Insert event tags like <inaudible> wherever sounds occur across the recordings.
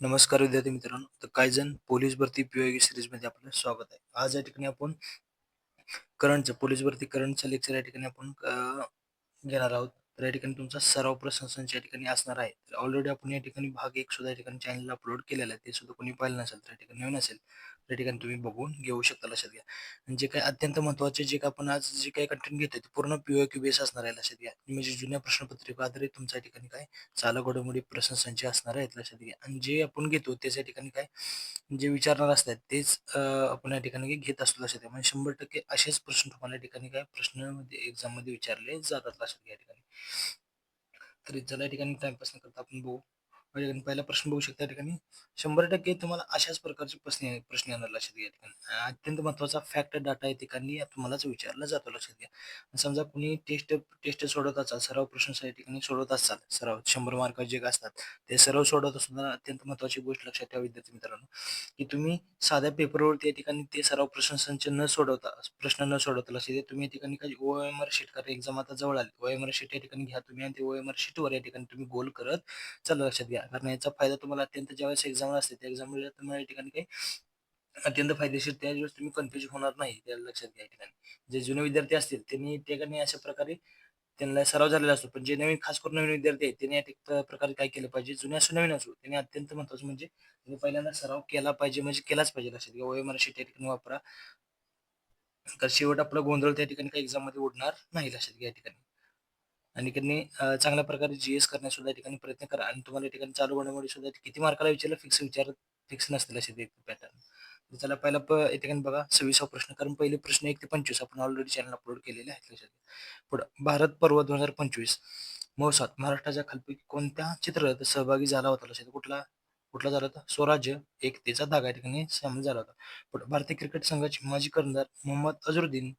नमस्कार विद्यार्थी मित्रांनो. तर काही जण पोलीस भरती पीओगी सिरीजमध्ये आपलं स्वागत आहे. आज या ठिकाणी आपण करंटचं पोलीस भरती करंटचं लेक्चर या ठिकाणी आपण घेणार आहोत. तर या ठिकाणी तुमचा सराव प्रश्न संच या ठिकाणी असणार आहे तर ऑलरेडी आपण या ठिकाणी भाग एक सुद्धा या ठिकाणी चॅनलला अपलोड केलेला आहे. ते सुद्धा कोणी पाहिलं नसेल तर या ठिकाणी नवीन असेल. त्या या ठिकाणी तुम्ही बघून घेऊ शकता लक्षात घ्या. जे काही अत्यंत महत्त्वाचे जे काही आपण आज जे काही कंटेंट घेतोय ते पूर्ण पीओक्यू बेस असणार आहे लक्षात घ्या. म्हणजे जुन्या प्रश्नपत्रिका आधारित तुमच्या ठिकाणी काय चालक घडामोडी प्रश्न संच असणार आहेत लक्षात घ्या. आणि जे आपण घेतो त्याच्या ठिकाणी काय जे विचारणार असतात तेच आपण या ठिकाणी घेत असतो लक्षात घ्या. म्हणजे शंभर टक्के असेच प्रश्न तुम्हाला या ठिकाणी काय प्रश्नामध्ये एक्झाममध्ये विचारले जातात लक्षात घ्या या ठिकाणी. तर चला या ठिकाणी टाइमपास न करता आपण बघू. या ठिकाणी पहिला प्रश्न बघू शकता या ठिकाणी. शंभर टक्के तुम्हाला अशाच प्रकारचे प्रश्न प्रश्न येणार लक्षात घ्या या ठिकाणी. अत्यंत महत्त्वाचा फॅक्ट डाटा या ठिकाणी तुम्हालाच विचारला जातो लक्षात घ्या. समजा कुणी टेस्ट टेस्ट सोडवत असाल सराव प्रश्न या ठिकाणी सोडवत असाल सराव शंभर मार्क जे असतात ते सराव सोडवत असताना अत्यंत महत्वाची गोष्ट लक्षात ठेवा विद्यार्थी मित्रांनो की तुम्ही साध्या पेपरवरती या ठिकाणी ते सराव प्रश्न संच न सोडवता प्रश्न न सोडवता लक्षात घ्या. तुम्ही या ठिकाणी काही ओ एम आर शीट करा. एक्झाम आता जवळ आली. ओ एम आर शीट या ठिकाणी घ्या तुम्ही आणि ते ओ एम आर शीटवर या ठिकाणी तुम्ही गोल करत चला लक्षात घ्या. कारण याचा फायदा तुम्हाला अत्यंत ज्यावेळेस एक्झाम असते त्या एक्झाम तुम्हाला या ठिकाणी काही अत्यंत फायदेशीर त्यावेळेस तुम्ही कन्फ्युज होणार नाही त्या लक्षात घ्या या ठिकाणी. जे जुने विद्यार्थी असतील त्यांनी त्या ठिकाणी अशा प्रकारे त्यांना सराव झालेला असतो. पण जे नवीन खास करून नवीन विद्यार्थी आहेत त्यांनी या प्रकारे काय केलं पाहिजे? जुने असो नवीन असो त्यांनी अत्यंत महत्वाचं म्हणजे त्यांनी पहिल्यांदा सराव केला पाहिजे म्हणजे केलाच पाहिजे लक्षात घ्या. वय मराठी त्या ठिकाणी वापरा. तर शेवट आपला गोंधळ त्या ठिकाणी काही एक्झाममध्ये उडणार नाही लक्षात घ्या या ठिकाणी. आणि त्यांनी चांगल्या प्रकारे जीएस करण्यास सुद्धा ठिकाणी प्रयत्न करा. आणि तुम्हाला या ठिकाणी चालू घडामोडी सुद्धा किती मार्काला विचारलं? फिक्स विचार फिक्स नसतील असे पॅटर्न त्याला पहिला प या ठिकाणी बघा. सव्वीसा प्रश्न. कारण पहिले प्रश्न एक ते पंचवीस आपण ऑलरेडी चॅनल अपलोड केलेले आहेत लक्षात पुढं भारत पर्व दोन हजार पंचवीस. महोत्सवात महाराष्ट्राच्या खालपैकी कोणत्या चित्ररथ सहभागी झाला होता लक्षात कुठला? कुठला झाला होता? स्वराज्य एकतेचा धागा या ठिकाणी सामील झाला होता. पुढं भारतीय क्रिकेट संघाचे माजी कर्णधार मोहम्मद अझरुद्दीन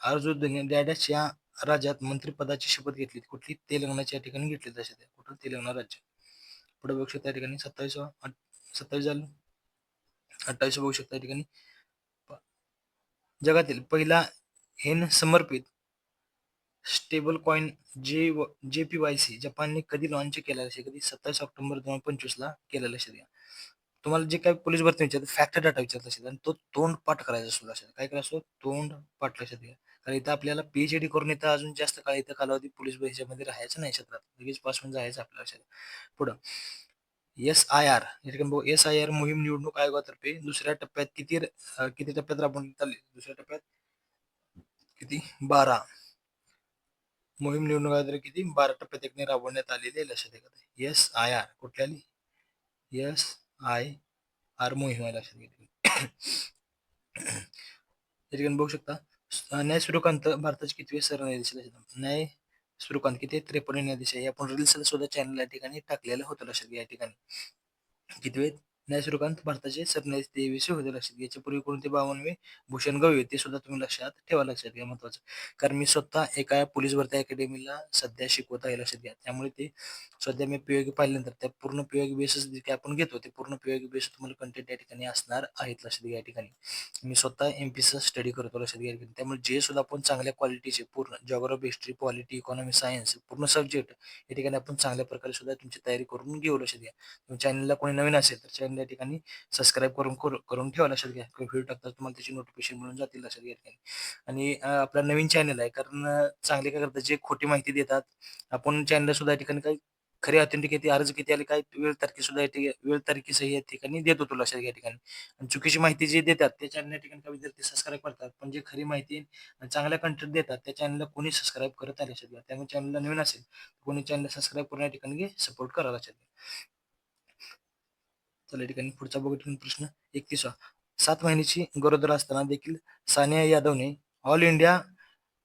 अझरुद्दीन डॅडॅश या राज्यात मंत्रिपदाची शपथ घेतली कुठली? तेलंगणाच्या ठिकाणी घेतली तसे ते कुठलं? तेलंगणा राज्य. पुढे बघू शकता या ठिकाणी सत्तावीस सत्तावीस झालं. अठ्ठावीस बघू शकता या ठिकाणी. जगातील पहिला हेन समर्पित स्टेबल कॉइन जे जे पी वाय सी जपानने कधी लॉन्च केलेला असेल? कधी? सत्तावीस ऑक्टोबर दोन हजार पंचवीस ला केलेला असेल. तुम्हाला जे काही पोलीस भरती विचारतात फॅक्ट डाटा विचारत असेल आणि तो तोंड पाठ करायचा असतो असेल. काय करायचं? तोंड पाठ लक्षात घ्या. कारण इथं आपल्याला पीएचडी करून इथं अजून जास्त काळ इथं कालावधी पोलीस ह्याच्यामध्ये राहायचं नाही क्षेत्रात. लगेच पास होऊन जायचं आपल्या लक्षात. पुढं. एस आय आर या ठिकाणी बघू एस आय आर मोहीम निवडणूक आयोगातर्फे दुसऱ्या टप्प्यात किती किती टप्प्यात राबवण्यात आली दुसऱ्या टप्प्यात किती? बारा. मोहीम निवडणूक आयोगाद्वारे किती? बारा टप्प्यात एकने राबवण्यात आलेली आहे लक्षात घ्या एस आय आर कुठल्या आली एस आय आर मोहीम आहे लक्षात घेतली या ठिकाणी बघू शकता? न्याय सूर्यकांत भारताचे कितवे सरन्यायाधीश लक्षात न्याय सूर्यकांत किती त्रेपन्न न्यायाधीश आहे. आपण रील्स सुद्धा चॅनल या ठिकाणी टाकलेलं होतं लक्षात घ्या या ठिकाणी. कितवे वेळ न्याय भारताचे सरन्यायाधीश तेवीस होते लक्षात घ्या याच्या पूर्वी कोणते बावनवे भूषण गवई ते सुद्धा तुम्ही लक्षात ठेवा लक्षात घ्या. महत्वाचं कारण मी स्वतः एका पोलीस भरती अकॅडमीला सध्या शिकवत आहे लक्षात घ्या. त्यामुळे ते सध्या मी पीओगी पाहिल्यानंतर त्या पूर्ण पीओगी बेसिस जे काही आपण घेतो ते पूर्ण पीओगी बेस तुम्हाला कंटेंट या ठिकाणी असणार आहेत लक्षात घ्या या ठिकाणी. मी स्वतः एम पीचा स्टडी करतो लक्षात घ्या त्यामुळे जे सुद्धा आपण चांगल्या क्वालिटीचे पूर्ण geography history polity economy science पूर्ण सब्जेक्ट या ठिकाणी आपण चांगल्या प्रकारे सुद्धा तुमची तयारी करून घेऊ लक्षात घ्या. चॅनलला कोणी नवीन असेल तर चॅनल या ठिकाणी सबस्क्राईब करून करून ठेवा लक्षात घ्या. व्हिडिओ टाकतात तुम्हाला त्याची नोटिफिकेशन मिळून जातील लक्षात घ्या. ठिकाणी आणि आपला नवीन चॅनल आहे. कारण चांगले काय करतात जे खोटी माहिती देतात आपण चॅनल सुद्धा या ठिकाणी काही खरी ऑथेंटिक किती अर्ज किती आले काय वेळ तारखे सुद्धा वेळ तारखी सही या ठिकाणी देतो होतो लक्षात घ्या या ठिकाणी. आणि चुकीची माहिती जे देतात त्या चॅनल या ठिकाणी विद्यार्थी सबस्क्राईब करतात पण जे खरी माहिती आणि चांगल्या कंटेंट देतात त्या चॅनलला कोणी सबस्क्राईब करत नाही लक्षात घ्या. त्यामुळे चॅनलला नवीन असेल कोणी चॅनल सबस्क्राईब करून या ठिकाणी सपोर्ट करा लक्षात घ्या. चला या ठिकाणी पुढचा बघू प्रश्न एकतीसवा सात महिन्याची गरोदर असताना देखील सानिया यादवने ऑल इंडिया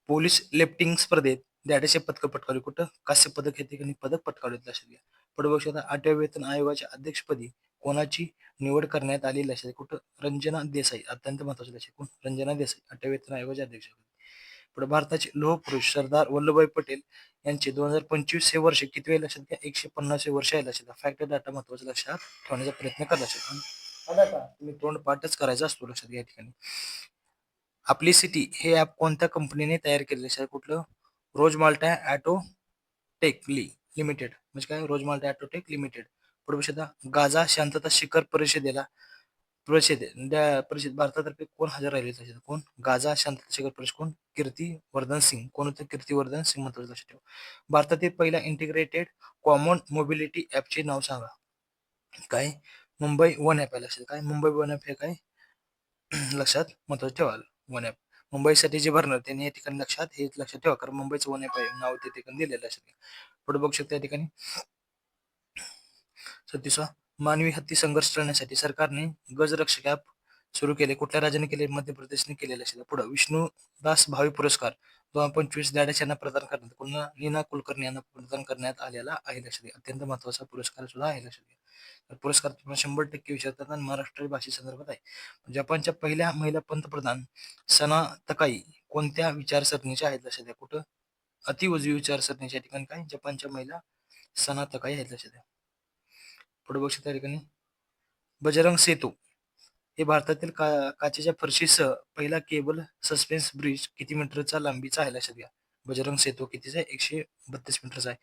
पोलीस लेफ्टिंग स्पर्धेत द्याडेशे पदक पटकावले. कुठं? कास्य पदक हे ठिकाणी पदक पटकावले लक्षात घ्या. पुढे बघू शकता आठव्या वेतन आयोगाच्या अध्यक्षपदी कोणाची निवड करण्यात आली लक्षात कुठं? रंजना देसाई अत्यंत महत्त्वाचे लक्षात. कोण? रंजना देसाई आठव्या वेतन आयोगाच्या अध्यक्षपदी. पुढे भारताचे लोहपुरुष सरदार वल्लभभाई पटेल यांचे दोन हजार पंचवीस हे वर्ष किती वेळ लक्षात घ्या एकशे पन्नास हे वर्ष आहे लक्षात फॅक्ट डाटा महत्त्वाचा लक्षात ठेवण्याचा प्रयत्न करा लक्षात डाटा तुम्ही तोंड पाठच करायचा असतो लक्षात घ्या ठिकाणी. आपली सिटी हे ऍप कोणत्या कंपनीने तयार केलेलं आहे? कुठलं? रोज माल्टा ॲटो टेक ली लिमिटेड. म्हणजे काय? Rosmerta auto tech limited. पुढे गाझा शांतता शिखर परिषदेला परिषद परिषद भारतातर्फे कोण हजर राहिले लक्षात कोण? गाझा शांतता शिखर परिषद कोण? कीर्तिवर्धन सिंग. कोण होतं कीर्तिवर्धन सिंग महत्वाचं लक्षात ठेवा. भारतातील पहिल्या इंटिग्रेटेड कॉमन मोबिलिटी ऍपचे नाव सांगा. काय? मुंबई वन ॲप आहे लक्षात. काय? मुंबई वन ॲप हे काय? <clears throat> लक्षात महत्वाचं ठेवाल वन ॲप मुंबईसाठी जे भरणार त्यांनी या ठिकाणी लक्षात हे लक्षात ठेवा. कारण मुंबईचं वन ऍप आहे. नाव ते ठिकाणी दिलेलं लक्षात पुढे बघू शकता या ठिकाणी. सतीसा मानवी हत्ती संघर्ष टाळण्यासाठी सरकारने गजरक्षक ॲप सुरू केले. कुठल्या राज्याने केले? मध्य प्रदेशने केलेले असेल. पुढे विष्णुदास भावी पुरस्कार दोन हजार पंचवीस द्याडस यांना प्रदान करण्यात पुन्हा नीना कुलकर्णी यांना प्रदान करण्यात आलेला आहे लक्षात घ्या. अत्यंत महत्त्वाचा पुरस्कार सुद्धा आहे लक्षात घ्या. तर पुरस्कार तुम्हाला शंभर टक्के विचारतात आणि महाराष्ट्र भाषेसंदर्भात आहे. जपानच्या पहिल्या महिला पंतप्रधान सना तकाई कोणत्या विचारसरणीच्या आहेत लक्षात द्या कुठं? अति उजवी विचारसरणीच्या ठिकाणी काय? जपानच्या महिला सना तकाई आहेत लक्षात द्या पुढे बघू शकता ठिकाणी. बजरंग सेतू हे भारतातील का काचेच्या फरशीसह पहिला केबल सस्पेन्स ब्रिज किती मीटरचा लांबीचा आहे लक्षात घ्या. बजरंग सेतू कितीचा आहे? एकशे बत्तीस मीटरचा आहे.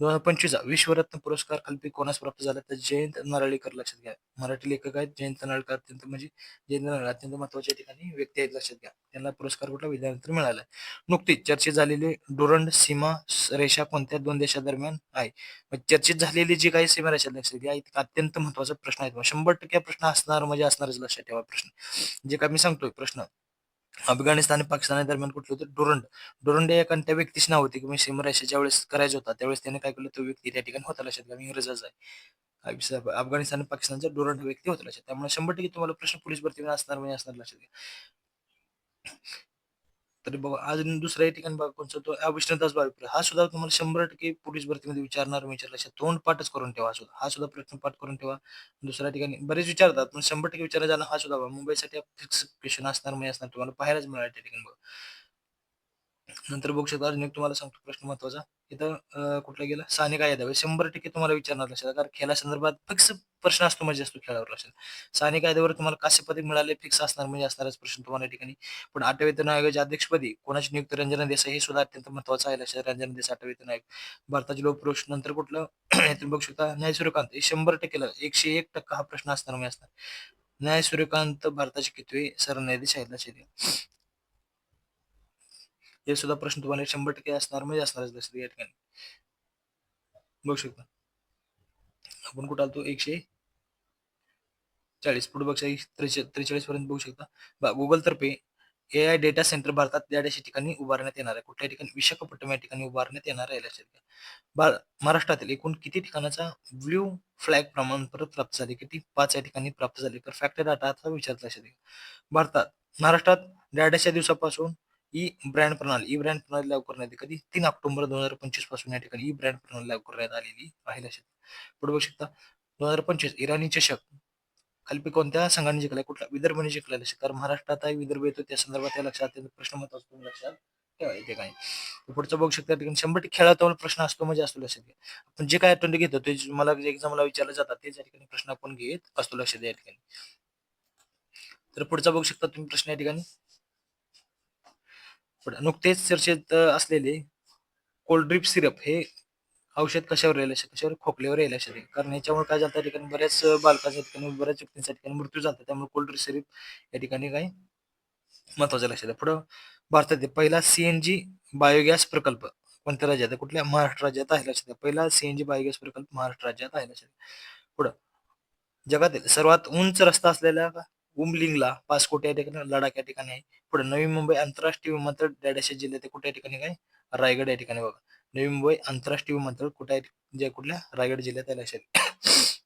दोन हजार पंचवीसचा विश्वरत्न पुरस्कार कल्पित कोणास प्राप्त झाला? तर जयंत नराळीकर. लक्षात घ्या. मराठी लेखक आहेत. जयंत नारळकर अत्यंत म्हणजे जयंत नारळ अत्यंत महत्त्वाच्या ठिकाणी व्यक्ती आहेत. लक्षात घ्या. त्यांना पुरस्कार कुठला? विद्यानंतर मिळाला. नुकतीच चर्चेत झालेली डोरंड सीमा रेषा कोणत्या दोन देशादरम्यान आहे? चर्चेत झालेली जी काही सीमा रेषा लक्षात घ्या अत्यंत महत्त्वाचा प्रश्न आहे शंभर टक्के प्रश्न असणार म्हणजे असणारच लक्षात ठेवा प्रश्न. जे काय मी सांगतोय प्रश्न अफगाणिस्तान आणि पाकिस्तान दरम्यान कुठलं होतं? डोरंड. डोरंड या त्या व्यक्तीच नाव होते की मी सीमारेषा ज्या वेळेस करायचं होता त्यावेळेस त्याने काय केलं तो व्यक्ती त्या ठिकाणी होता लक्षात घ्या इंग्रजाचा आहे. अफगाणिस्तान आणि पाकिस्तानचा डोरंड व्यक्ती होता लक्षात. त्यामुळे शंभर टक्के तुम्हाला प्रश्न पोलीस भरती असणार म्हणजे असणार लक्षात घ्या. तर बघा आज दुसऱ्या ठिकाणी बघा कोणचा तो अविष्णदास बाविपुरे हा सुद्धा तुम्हाला शंभर टक्के पोलीस भरतीमध्ये विचारणार विचारला तोंड पाठच करून ठेवा सुद्धा. हा सुद्धा प्रश्न पाठ करून ठेवा. दुसऱ्या ठिकाणी बरेच विचारतात पण शंभर टक्के विचारला जाणार हा सुद्धा मुंबईसाठी फिक्स क्वेश्चन असणार म्हणजे असणार तुम्हाला पाहायलाच मिळाला त्या ठिकाणी बघा. नंतर बघू शकता अजून एक तुम्हाला सांगतो प्रश्न महत्त्वाचा. इथं कुठला गेला? सानिका यादव शंभर टक्के तुम्हाला विचारणार लक्षात कारण खेळा संदर्भात फिक्स प्रश्न असतो म्हणजे असतो खेळावर लक्षात. साने कायद्यावर तुम्हाला कास्य पदक मिळाले फिक्स असणार म्हणजे असणारच प्रश्न तुम्हाला ठिकाणी. पण आठवे वेतन आयोगाच्या अध्यक्षपदी कोणाची नियुक्त रंजना देसाई हे सुद्धा अत्यंत महत्वाचं आहे लक्षात. रंजना देसाई आठवे वेतन आयोग भारताचे लोकपुरुष नंतर कुठलं? <clears throat> तुम्ही बघू शकता न्याय सूर्यकांत. हे शंभर टक्के एकशे एक टक्का हा प्रश्न असणार म्हणजे असणार. न्याय सूर्यकांत भारताचे कितवे सरन्यायाधीश आहेत लक्षात हे सुद्धा प्रश्न तुम्हाला शंभर टक्के असणार म्हणजे असणारच लक्षात या ठिकाणी. बघू शकता. आपण कुठं आलतो? एकशे चाळीस. पुढे बघा त्रेचाळीस पर्यंत बघू शकता. गुगल तर्फे ए आय डेटा सेंटर भारतात त्या ठिकाणी उभारण्यात येणार आहे. कुठल्या ठिकाणी? विशाखापट्टणम या ठिकाणी उभारण्यात येणार आहे. लक्षात घ्या. महाराष्ट्रातील एकूण किती ठिकाणाचा ब्ल्यू फ्लॅग प्रमाणपत्र प्राप्त झाले? किती? पाच या ठिकाणी प्राप्त झाले. तर फॅक्टर डाटा विचार लक्षात घ्या. भारतात महाराष्ट्रात डाटाच्या दिवसापासून ई ब्रँड प्रणाली ई ब्रँड प्रणाली लागू करण्यात कधी? तीन ऑक्टोबर दोन हजार पंचवीसपासून या ठिकाणी ई ब्रँड प्रणाली लागू करण्यात आलेली आहे लक्षात पुढे बघू शकता. दोन हजार पंचवीस इराणी चषक. खाली कोणत्या संघाने जिंकलाय? कुठला? विदर्भने जिंकलाय लक्षात. कारण महाराष्ट्रात विदर्भ येतो त्या संदर्भात या लक्षात प्रश्न महत्त्वाचा लक्षात ठेवा येते काय पुढचं बघू शकता ठिकाणी शंभर टक्के खेळात प्रश्न असतो म्हणजे असतो लक्षात घ्या. आपण जे काय अटेंड घेतो ते मला एक्झामला विचारलं जातात ते या ठिकाणी प्रश्न आपण घेत असतो लक्षात या ठिकाणी. तर पुढचा बघू शकता तुम्ही प्रश्न या ठिकाणी. नुकतेच चर्चेत असलेले कोल्ड ड्रिप सिरप हे औषध कशावर राहिलं? कशावर? खोकल्यावर राहिलं असेल कारण याच्यामुळे काय झालं ठिकाणी बऱ्याच बालकांच्या ठिकाणी बऱ्याच व्यक्तींच्या ठिकाणी मृत्यू झाला. त्यामुळे कोल्ड ड्रिप सिरप या ठिकाणी काय महत्वाचं लक्षात पुढं भारतातील पहिला सीएनजी बायोगॅस प्रकल्प. कोणत्या राज्यात कुठल्या महाराष्ट्र राज्यात आहे लक्षात पहिला सीएनजी बायोगॅस प्रकल्प महाराष्ट्र राज्यात आहे लक्षात पुढं जगातील सर्वात उंच रस्ता असलेल्या उमलिंगला पासकोट या ठिकाणी लडाख या ठिकाणी आहे. पुढे नवी मुंबई आंतरराष्ट्रीय विमानतळ डॅडेशा जिल्ह्यात कुठे या ठिकाणी काय? रायगड या ठिकाणी बघा. नवी मुंबई आंतरराष्ट्रीय विमानतळ कुठे जे कुठल्या? रायगड जिल्ह्यात आहे लक्षात <coughs>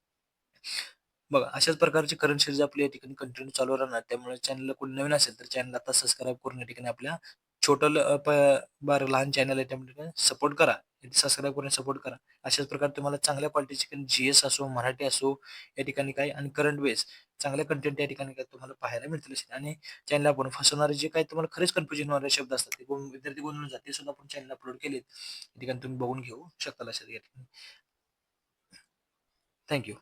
बघा अशाच प्रकारचे करंट सिरीज आपल्या या ठिकाणी कंटिन्यू चालू राहणार. त्यामुळे चॅनलला कोणी नवीन असेल तर चॅनल आता सबस्क्राईब करून या ठिकाणी आपल्या छोटं बार लहान चॅनल आहे त्यामुळे सपोर्ट करा. सबस्क्राईब करून सपोर्ट करा. अशाच प्रकारे तुम्हाला चांगल्या क्वालिटीचे जी एस असो मराठी असो या ठिकाणी काय आणि करंट बेस चांगल्या कंटेंट या ठिकाणी काय तुम्हाला पाहायला मिळतील आणि चॅनल आपण फसवणारे जे काही तुम्हाला खरेच कन्फ्युजन होणारे शब्द असतात ते विद्यार्थी गोंधळून जाते सुद्धा आपण चॅनल अपलोड केलेत. या ठिकाणी तुम्ही बघून घेऊ शकता लक्षात या ठिकाणी थँक्यू